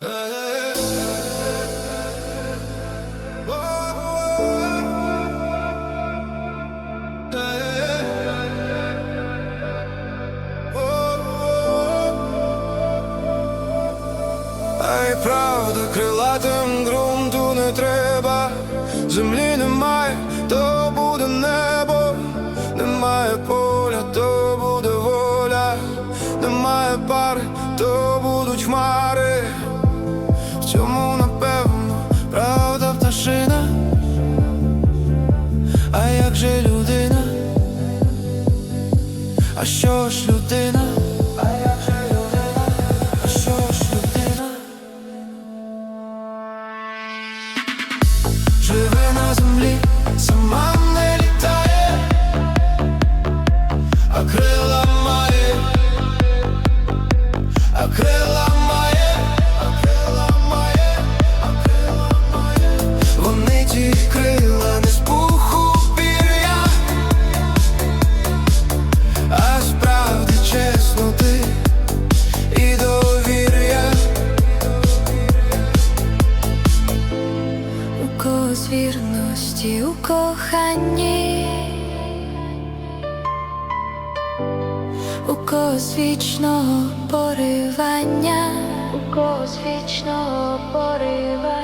Ай, правда, крилатим ґрунту не треба, землі немає, Що ж людина? А як людина? Що ж? Живе на землі, сама не літає, а крила має, а має, а має, має. Вірності у коханні, у когось вічного поривання, у когось поривання,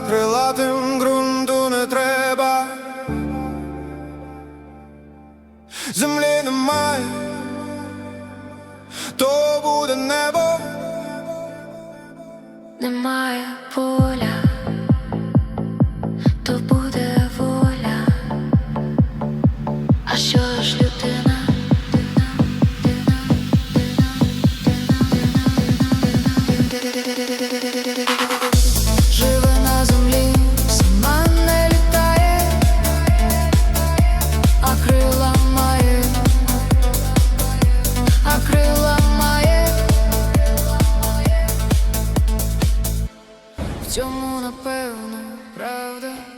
крилатим ґрунту не треба. Землі немає, то буде небо. Немає поля, то буде воля. А що ж цьому напевно правда.